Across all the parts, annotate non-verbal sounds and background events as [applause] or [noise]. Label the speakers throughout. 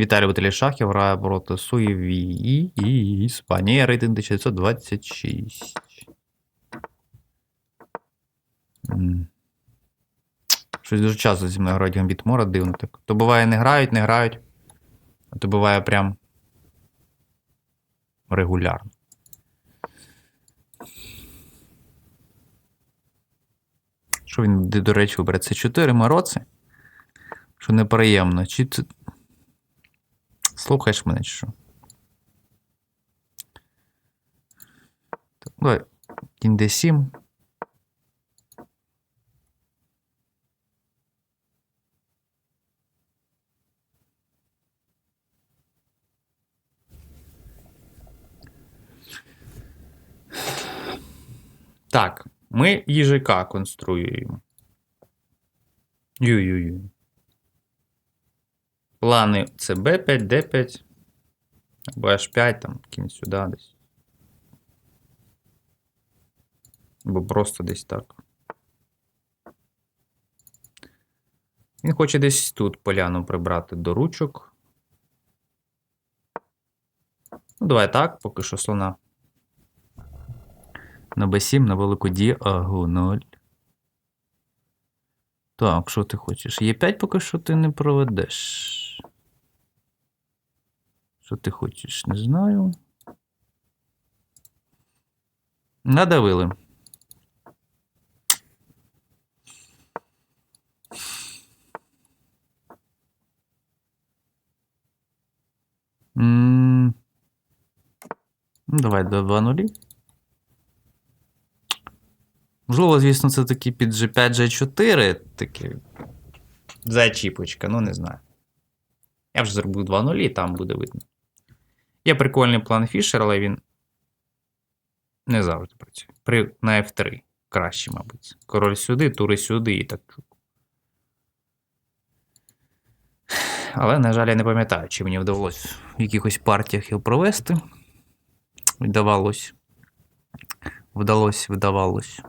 Speaker 1: Віталій Баталішахів грає проти Суєві і Іспанія рейтинг 1926. Щось дуже часто зі мною грають Гамбіт Мора, дивно так. То буває не грають, не грають. А то буває прям регулярно. Що він, до речі, вибере? Це 4 мороці? Що неприємно. Чи це... Слухаєш мене, чи що? Так, давай. Кінь D7. Так, ми їжака конструюємо. Ю-ю-ю. Плани це B5, D5. Або H5, там, кінь сюди десь. Або просто десь так. Він хоче десь тут поляну прибрати до ручок. Ну, давай так, поки що слона. На B7, на велику діагональ. Так, що ти хочеш? Е5 поки що ти не проведеш. Що ти хочеш? Не знаю. Надавили. Ну, давай до 2 нулі. Можливо, звісно, це такі під G5, G4, такі зачіпочка, ну не знаю. Я вже зробив 2 нулі, там буде видно. Є прикольний план Фішер, але він не завжди працює. При, на F3 краще, мабуть. Король сюди, тури сюди і так. Але, на жаль, я не пам'ятаю, чи мені вдалося в якихось партіях його провести. Вдавалось. Вдалося, вдавалось.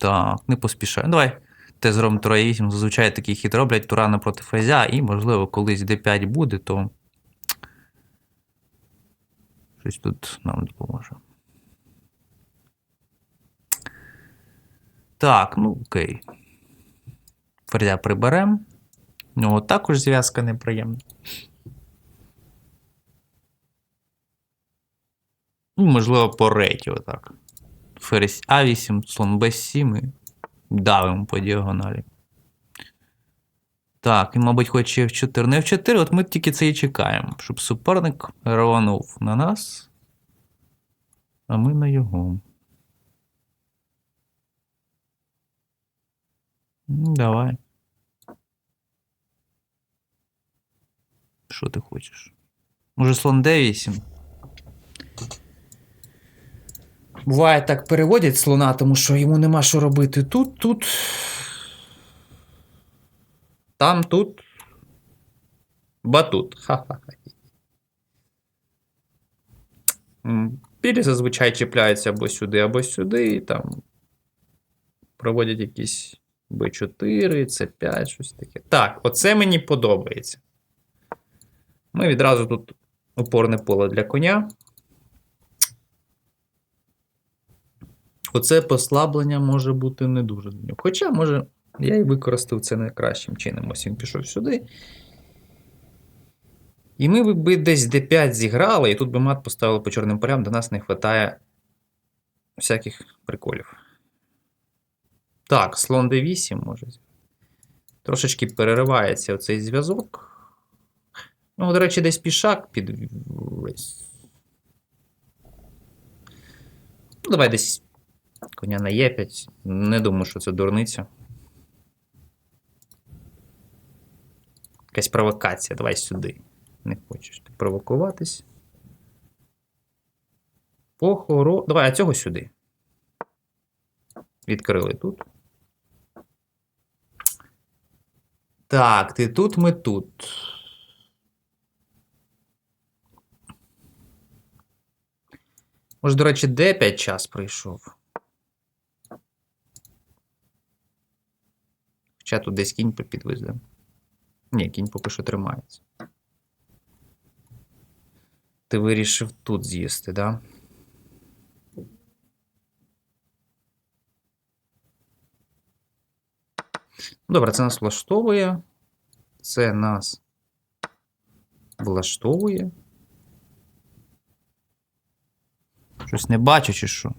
Speaker 1: Так, не поспішаю. Давай. Те зробимо Тура 8. Зазвичай такий хід роблять Турана проти ферзя, і, можливо, колись D5 буде, то. Щось тут нам допоможе. Так, ну окей. Ферзя приберемо. У нього також зв'язка неприємна. Ну, можливо, по реті отак. Ферзь А8, слон Б7 і давимо по діагоналі. Так, він, мабуть, хоче F4. Не F4, от ми тільки це і чекаємо, щоб суперник рванув на нас, а ми на його. Ну, давай. Що ти хочеш? Може, слон D8? Буває так переводять слона, тому що йому нема що робити тут, тут. Там, тут. Батут. [laughs] Ха-ха-ха. Білі зазвичай чіпляються або сюди, або сюди, там проводять якісь Б4, С5, щось таке. Так, оце мені подобається. Ми відразу тут опорне поле для коня. Оце послаблення може бути не дуже до нього. Хоча, може, я і використав це найкращим чином. Ось він пішов сюди. І ми би десь D5 зіграли, і тут би мат поставили по чорним полям, до нас не вистачає всяких приколів. Так, слон D8 може. Трошечки переривається оцей зв'язок. Ну, до речі, десь пішак під. Ну, давай десь коня на Е5. Не думаю, що це дурниця. Якась провокація. Давай сюди. Не хочеш ти провокуватись. Похоро. Давай, а цього сюди. Відкрили тут. Так, ти тут, ми тут. Може, до речі, D5 час прийшов. Хоча тут десь кінь підвезли. Ні, кінь поки що тримається. ти вирішив тут з'їсти, да? Добре, це нас влаштовує. Це нас влаштовує. Щось не бачу, чи що.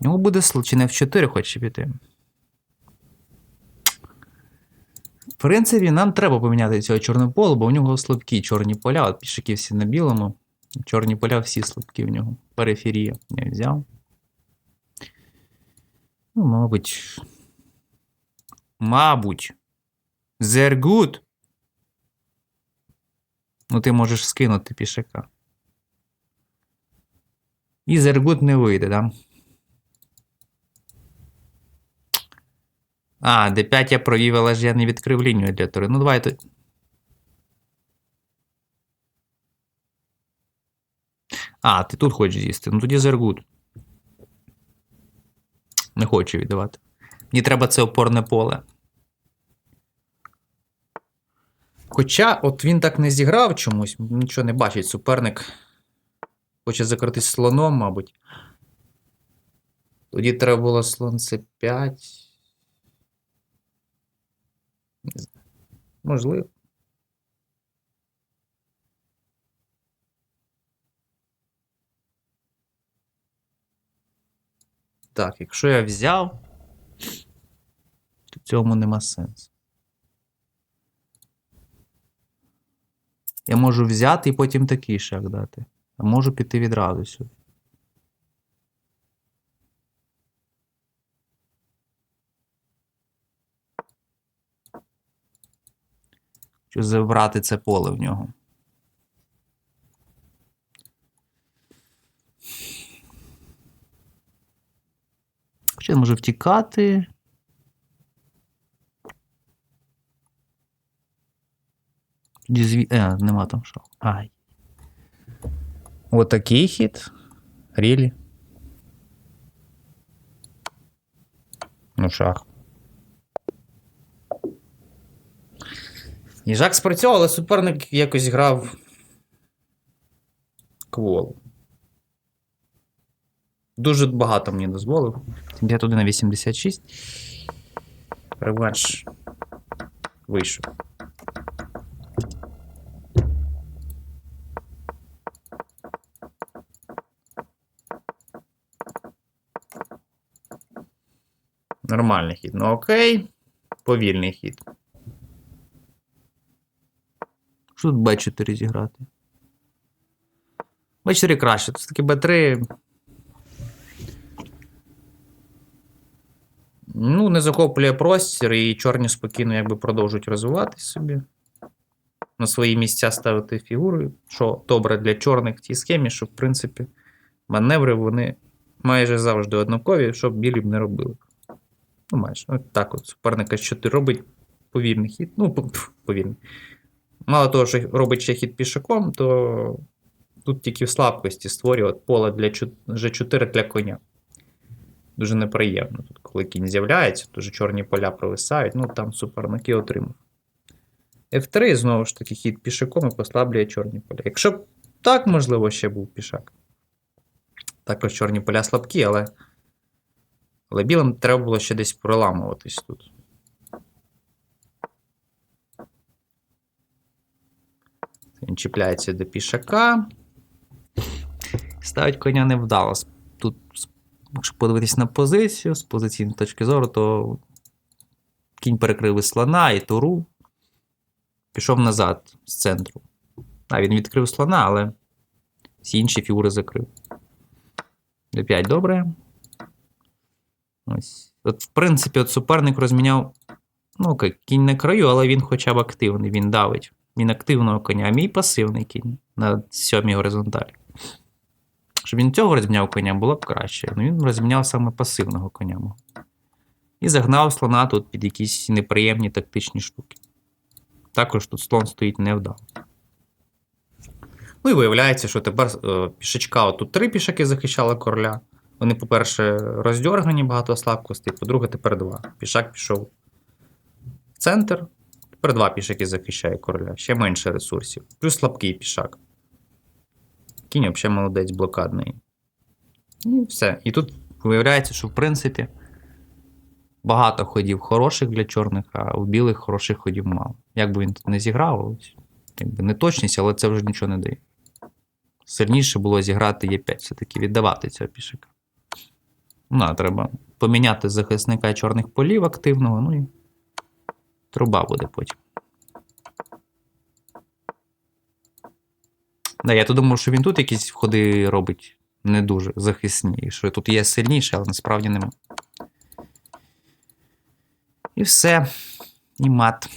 Speaker 1: У нього буде чи не в 4 хоче піти. В принципі, нам треба поміняти цього чорного пола, бо у нього слабкі чорні поля. От пішаки всі на білому. Чорні поля всі слабкі в нього. Периферія я взяв. Ну, мабуть. Мабуть. They're good. Ну, ти можеш скинути пішака. І Зергут не вийде, да? А, D5 я провів, але ж я не відкрив лінію для тури. Ну, давай тут. А, ти тут хочеш з'їсти. Ну тоді Зергут. Не хочу віддавати. Мені треба це опорне поле. Хоча, от він так не зіграв чомусь, нічого не бачить. Суперник хоче закритись слоном, мабуть. Тоді треба було слон С5. Не знаю. Можливо. Так, якщо я взяв, то цьому нема сенсу. Я можу взяти і потім такий шаг дати. А можу піти відразу сюди. Хочу забрати це поле в нього. Я можу втікати. Тоді зві... Е, нема там шаху. Ай. Отакий хід. Рілі. Ну, шах. Їжак спрацьовував, але суперник якось грав квол. Дуже багато мені дозволив. Я туди на 86. Реванш вийшов. Нормальний хід. Ну окей. Повільний хід. Що тут Б4 зіграти? Б4 краще. Тут таки Б3. Ну, не захоплює простір, і чорні спокійно якби продовжують розвиватись собі. На свої місця ставити фігури, що добре для чорних в тій схемі, що, в принципі, маневри вони майже завжди однакові, щоб білі б не робили. Ну, майже. От так от суперника що ти робить повільний хід. Ну, повільний. Мало того, що робить ще хід пішаком, то тут тільки в слабкості створює поле для G4 для коня. Дуже неприємно. Тут, коли кінь з'являється, дуже чорні поля провисають, ну там суперники отримав. F3, знову ж таки, хід пішаком і послаблює чорні поля. Якщо б так, можливо, ще був пішак. Також чорні поля слабкі, але. Але білим треба було ще десь проламуватись тут. Він чіпляється до пішака. Ставить коня невдало. Тут, якщо подивитись на позицію, з позиційної точки зору, то кінь перекрив і слона і туру. Пішов назад з центру. А, він відкрив слона, але всі інші фігури закрив. D5 добре. Ось. От, в принципі, от суперник розміняв. Ну, кінь на краю, але він хоча б активний, він давить. Він активного коня, а мій пасивний кінь на сьомій горизонталі. Щоб він цього розміняв коня, було б краще. Ну він розміняв саме пасивного коня. І загнав слона тут під якісь неприємні тактичні штуки. Також тут слон стоїть невдало. Ну і виявляється, що тепер е, пішачка, от тут три пішаки захищали короля. Вони, по-перше, роздьоргані багато слабкостей, по-друге, тепер два. Пішак пішов в центр. Тепер два пішаки захищає короля. Ще менше ресурсів. Плюс слабкий пішак. Кінь взагалі молодець блокадний. І все. І тут виявляється, що в принципі багато ходів хороших для чорних, а у білих хороших ходів мало. Як би він тут не зіграв, якби неточність, але це вже нічого не дає. Сильніше було зіграти Е5, все-таки віддавати цього пішика. Ну, треба поміняти захисника чорних полів активного, ну і труба буде потім. Да, я то думав, що він тут якісь ходи робить не дуже захисні, що тут є сильніше, але насправді нема. І все. І мат.